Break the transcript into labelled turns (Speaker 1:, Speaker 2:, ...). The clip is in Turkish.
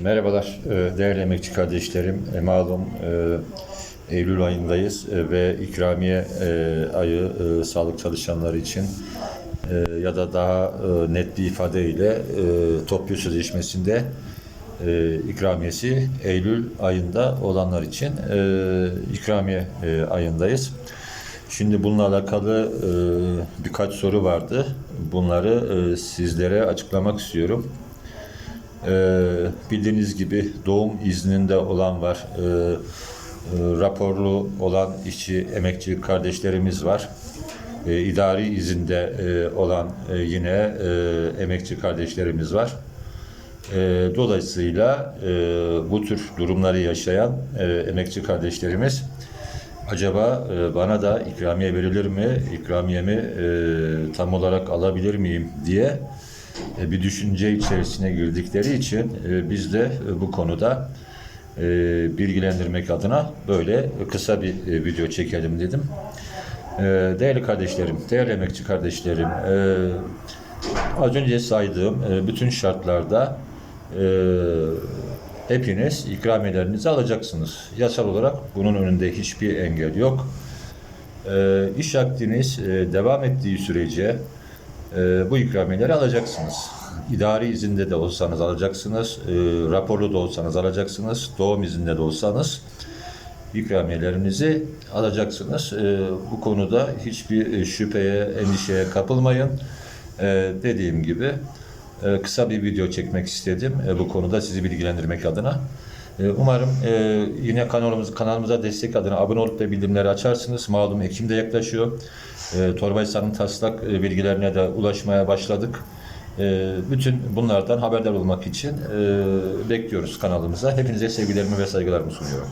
Speaker 1: Merhabalar e, değerli emekçi kardeşlerim. E, Malum e, Eylül ayındayız e, ve ikramiye ayı sağlık çalışanları için ya da daha net bir ifadeyle e, toplu sözleşmesinde e, ikramiyesi Eylül ayında olanlar için ikramiye ayındayız. Şimdi bununla alakalı birkaç soru vardı. Bunları sizlere açıklamak istiyorum. Ee, bildiğiniz gibi doğum izninde olan var. Ee, e, raporlu olan işçi, emekçi kardeşlerimiz var. Ee, idari izinde e, olan e, yine e, emekçi kardeşlerimiz var. Dolayısıyla e, bu tür durumları yaşayan e, emekçi kardeşlerimiz acaba e, bana da ikramiye verilir mi, ikramiyemi e, tam olarak alabilir miyim diye e, bir düşünce içerisine girdikleri için e, biz de e, bu konuda e, bilgilendirmek adına böyle kısa bir e, video çekelim dedim. E, Değerli kardeşlerim, değerli emekçi kardeşlerim, e, az önce saydığım e, bütün şartlarda e, hepiniz ikramiyelerinizi alacaksınız. Yasal olarak bunun önünde hiçbir engel yok. E, iş akdiniz e, devam ettiği sürece e, bu ikramiyeleri alacaksınız. İdari izinde de olsanız alacaksınız, e, raporlu da olsanız alacaksınız, doğum izinde de olsanız ikramiyelerinizi alacaksınız. E, bu konuda hiçbir e, şüpheye, endişeye kapılmayın. E, dediğim gibi e, kısa bir video çekmek istedim e, bu konuda sizi bilgilendirmek adına. E, Umarım e, yine kanalımız, kanalımıza destek adına abone olup da bildirimleri açarsınız. Malum Ekim de yaklaşıyor. E, Torbaysan'ın taslak e, bilgilerine de ulaşmaya başladık. E, bütün bunlardan haberdar olmak için e, bekliyoruz kanalımıza. Hepinize sevgilerimi ve saygılarımı sunuyorum.